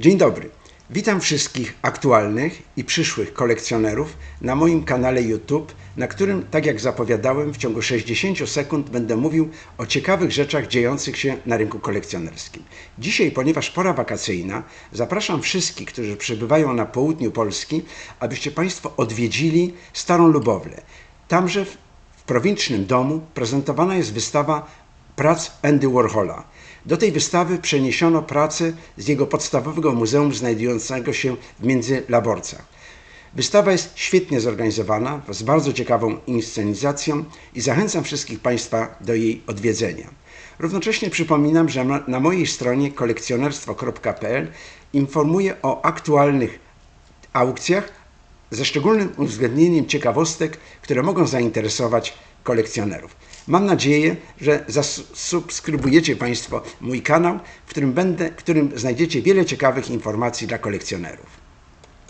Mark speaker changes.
Speaker 1: Dzień dobry. Witam wszystkich aktualnych i przyszłych kolekcjonerów na moim kanale YouTube, na którym, tak jak zapowiadałem, w ciągu 60 sekund będę mówił o ciekawych rzeczach dziejących się na rynku kolekcjonerskim. Dzisiaj, ponieważ pora wakacyjna, zapraszam wszystkich, którzy przebywają na południu Polski, abyście Państwo odwiedzili Starą Lubowlę. Tamże w prowincznym domu prezentowana jest wystawa prac Andy Warhola. Do tej wystawy przeniesiono prace z jego podstawowego muzeum znajdującego się w Międzylaborcach. Wystawa jest świetnie zorganizowana, z bardzo ciekawą inscenizacją i zachęcam wszystkich Państwa do jej odwiedzenia. Równocześnie przypominam, że na, mojej stronie kolekcjonerstwo.pl informuję o aktualnych aukcjach ze szczególnym uwzględnieniem ciekawostek, które mogą zainteresować kolekcjonerów. Mam nadzieję, że zasubskrybujecie Państwo mój kanał, w którym, będę, w którym znajdziecie wiele ciekawych informacji dla kolekcjonerów.